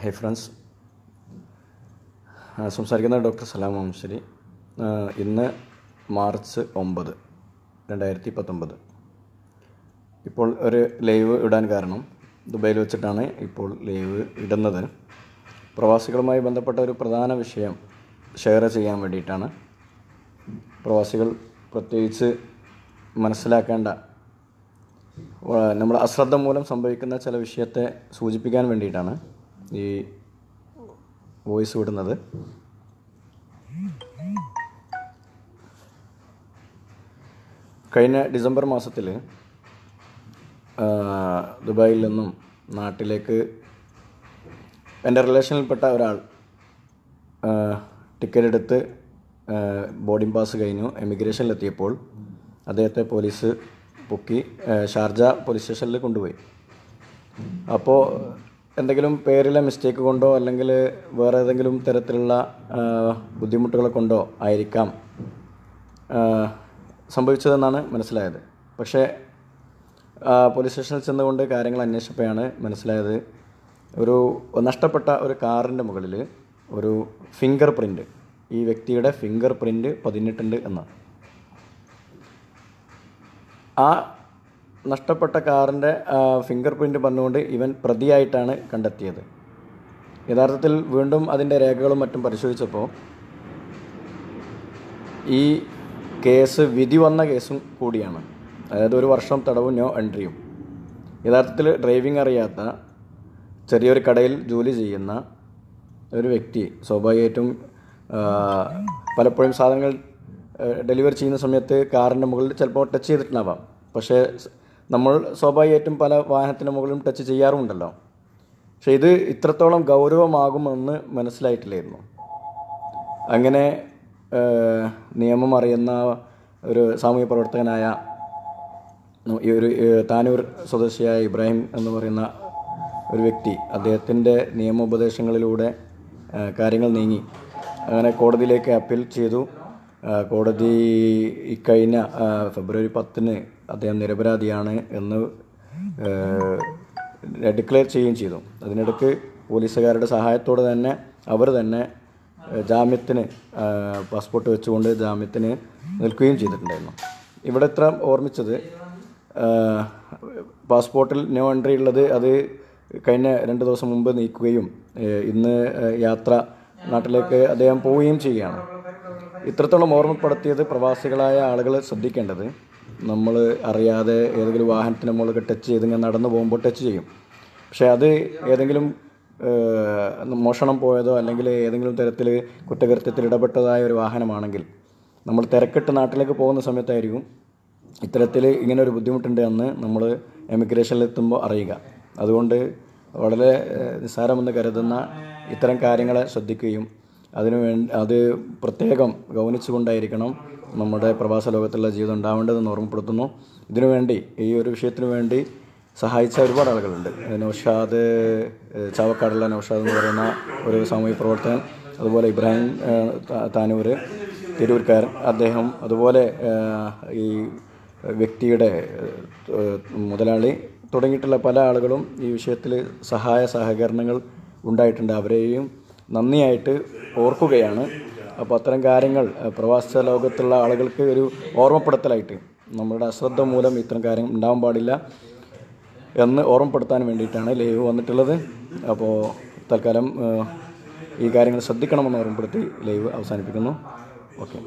Hi friends ആ, സംസാരിക്കുന്നത് doctor Salam Muhammasseri ഇന്ന് മാർച്ച് ഒമ്പത് രണ്ടായിരത്തി പത്തൊമ്പത് ഇപ്പോൾ ഒരു ലൈവ് ഇടാൻ കാരണം ദുബൈയിൽ വെച്ചിട്ടാണ് ഇപ്പോൾ ലൈവ് ഇടുന്നത്. പ്രവാസികളുമായി ബന്ധപ്പെട്ട ഒരു പ്രധാന വിഷയം ഷെയർ ചെയ്യാൻ വേണ്ടിയിട്ടാണ്. പ്രവാസികൾ പ്രത്യേകിച്ച് മനസ്സിലാക്കേണ്ട നമ്മുടെ അശ്രദ്ധ മൂലം സംഭവിക്കുന്ന ചില വിഷയത്തെ സൂചിപ്പിക്കാൻ വേണ്ടിയിട്ടാണ്. ഈ വോയിസ് വിടുന്നത്. കഴിഞ്ഞ ഡിസംബർ മാസത്തിൽ ദുബായിൽ നിന്നും നാട്ടിലേക്ക് എന്റെ റിലേഷനിൽപ്പെട്ട ഒരാൾ ടിക്കറ്റ് എടുത്ത് ബോർഡിംഗ് പാസ് കഴിഞ്ഞു. എമിഗ്രേഷനിലെത്തിയപ്പോൾ അദ്ദേഹത്തെ പോലീസ് പൊക്കി ഷാർജ പോലീസ് സ്റ്റേഷനിൽ കൊണ്ടുപോയി. അപ്പോൾ എന്തെങ്കിലും പേരിലെ മിസ്റ്റേക്ക് കൊണ്ടോ അല്ലെങ്കിൽ വേറെ ഏതെങ്കിലും തരത്തിലുള്ള ബുദ്ധിമുട്ടുകൾ കൊണ്ടോ ആയിരിക്കാം സംഭവിച്ചതെന്നാണ് മനസ്സിലായത്. പക്ഷേ പോലീസ് സ്റ്റേഷനിൽ ചെന്നുകൊണ്ട് കാര്യങ്ങൾ അന്വേഷിച്ചപ്പോഴാണ് മനസ്സിലായത് ഒരു നഷ്ടപ്പെട്ട ഒരു കാറിന്റെ മുകളിൽ ഒരു ഫിംഗർ പ്രിന്റ് ഈ വ്യക്തിയുടെ ഫിംഗർ പ്രിന്റ് പതിഞ്ഞിട്ടുണ്ട് എന്നാണ്. ആ നഷ്ടപ്പെട്ട കാറിന്റെ ഫിംഗർ പ്രിന്റ് പറഞ്ഞുകൊണ്ട് ഇവൻ പ്രതിയായിട്ടാണ് കണ്ടെത്തിയത്. യഥാർത്ഥത്തിൽ വീണ്ടും അതിന്റെ രേഖകളും മറ്റും പരിശോധിച്ചപ്പോൾ ഈ കേസ് വിധി വന്ന കേസും കൂടിയാണ്. അതായത് ഒരു വർഷം തടവും നോ എൻട്രിയും. യഥാർത്ഥത്തിൽ ഡ്രൈവിംഗ് അറിയാത്ത ചെറിയൊരു കടയിൽ ജോലി ചെയ്യുന്ന ഒരു വ്യക്തി സ്വാഭാവികമായിട്ടും പലപ്പോഴും സാധനങ്ങൾ ഡെലിവറി ചെയ്യുന്ന സമയത്ത് കാറിന്റെ മുകളിൽ ചിലപ്പോൾ ടച്ച് ചെയ്തിട്ടുണ്ടാവാം. പക്ഷേ നമ്മൾ സ്വാഭാവികമായിട്ടും പല വാഹനത്തിന് മുകളിലും ടച്ച് ചെയ്യാറുമുണ്ടല്ലോ. പക്ഷേ ഇത് ഇത്രത്തോളം ഗൗരവമാകുമെന്ന് മനസ്സിലായിട്ടില്ലായിരുന്നു. അങ്ങനെ നിയമം അറിയുന്ന ഒരു സാമൂഹ്യ പ്രവർത്തകനായ ഈ ഒരു താനൂർ സ്വദേശിയായ ഇബ്രാഹിം എന്ന് പറയുന്ന ഒരു വ്യക്തി അദ്ദേഹത്തിന്റെ നിയമോപദേശങ്ങളിലൂടെ കാര്യങ്ങൾ നീങ്ങി. അങ്ങനെ കോടതിയിലേക്ക് അപ്പീൽ ചെയ്തു. കോടതി ഇക്കഴിഞ്ഞ ഫെബ്രുവരി പത്തിന് അദ്ദേഹം നിരപരാധിയാണ് എന്ന് ഡിക്ലെയർ ചെയ്യുകയും ചെയ്തു. അതിനിടയ്ക്ക് പോലീസുകാരുടെ സഹായത്തോടെ തന്നെ അവർ തന്നെ ജാമ്യത്തിന് പാസ്പോർട്ട് വെച്ചുകൊണ്ട് ജാമ്യത്തിന് നിൽക്കുകയും ചെയ്തിട്ടുണ്ടായിരുന്നു. ഇവിടെ ഇത്ര ഓർമ്മിച്ചത് പാസ്പോർട്ടിൽ നോ എൻട്രി ഉള്ളത് അത് കഴിഞ്ഞ രണ്ട് ദിവസം മുമ്പ് നീക്കുകയും ഇന്ന് യാത്ര നാട്ടിലേക്ക് അദ്ദേഹം പോവുകയും ചെയ്യുകയാണ്. ഇത്രത്തോളം ഓർമ്മപ്പെടുത്തിയത് പ്രവാസികളായ ആളുകൾ ശ്രദ്ധിക്കേണ്ടത്. നമ്മൾ അറിയാതെ ഏതെങ്കിലും വാഹനത്തിന് മുകളിൽ ടച്ച് ചെയ്ത് ഇങ്ങനെ നടന്നു പോകുമ്പോൾ ടച്ച് ചെയ്യും. പക്ഷേ അത് ഏതെങ്കിലും മോഷണം പോയതോ അല്ലെങ്കിൽ ഏതെങ്കിലും തരത്തിൽ കുറ്റകൃത്യത്തിൽ ഇടപെട്ടതായ ഒരു വാഹനമാണെങ്കിൽ നമ്മൾ തിരക്കിട്ട് നാട്ടിലേക്ക് പോകുന്ന സമയത്തായിരിക്കും ഇത്തരത്തിൽ ഇങ്ങനെ ഒരു ബുദ്ധിമുട്ടുണ്ട് എന്ന് നമ്മൾ എമിഗ്രേഷനിൽ എത്തുമ്പോൾ അറിയുക. അതുകൊണ്ട് വളരെ നിസ്സാരമെന്ന് കരുതുന്ന ഇത്തരം കാര്യങ്ങളെ ശ്രദ്ധിക്കുകയും അതിനു വേണ്ടി അത് പ്രത്യേകം ഗൗനിച്ചുകൊണ്ടായിരിക്കണം നമ്മുടെ പ്രവാസ ലോകത്തുള്ള ജീവിതം ഉണ്ടാവേണ്ടതെന്ന് ഓർമ്മപ്പെടുത്തുന്നു. ഇതിനുവേണ്ടി ഈ ഒരു വിഷയത്തിനു വേണ്ടി സഹായിച്ച ഒരുപാട് ആളുകളുണ്ട്. നൗഷാദ് ചാവക്കാടുള്ള നൗഷാദ് എന്ന് പറയുന്ന ഒരു സാമൂഹിക പ്രവർത്തകൻ അതുപോലെ ഇബ്രാഹിം താനൂർ തിരൂർക്കാരൻ അദ്ദേഹം അതുപോലെ ഈ വ്യക്തിയുടെ മുതലാളി തുടങ്ങിയിട്ടുള്ള പല ആളുകളും ഈ വിഷയത്തിൽ സഹായ സഹകരണങ്ങൾ ഉണ്ടായിട്ടുണ്ട്. അവരെയും നന്ദിയായിട്ട് ഓർക്കുകയാണ്. അപ്പോൾ അത്തരം കാര്യങ്ങൾ പ്രവാസ ലോകത്തുള്ള ആളുകൾക്ക് ഒരു ഓർമ്മപ്പെടുത്തലായിട്ട് നമ്മുടെ അശ്രദ്ധ മൂലം ഇത്തരം കാര്യം ഉണ്ടാവാൻ പാടില്ല എന്ന് ഓർമ്മപ്പെടുത്താൻ വേണ്ടിയിട്ടാണ് ലൈവ് വന്നിട്ടുള്ളത്. അപ്പോൾ തൽക്കാലം ഈ കാര്യങ്ങൾ ശ്രദ്ധിക്കണമെന്ന് ഓർമ്മപ്പെടുത്തി ലൈവ് അവസാനിപ്പിക്കുന്നു. ഓക്കെ.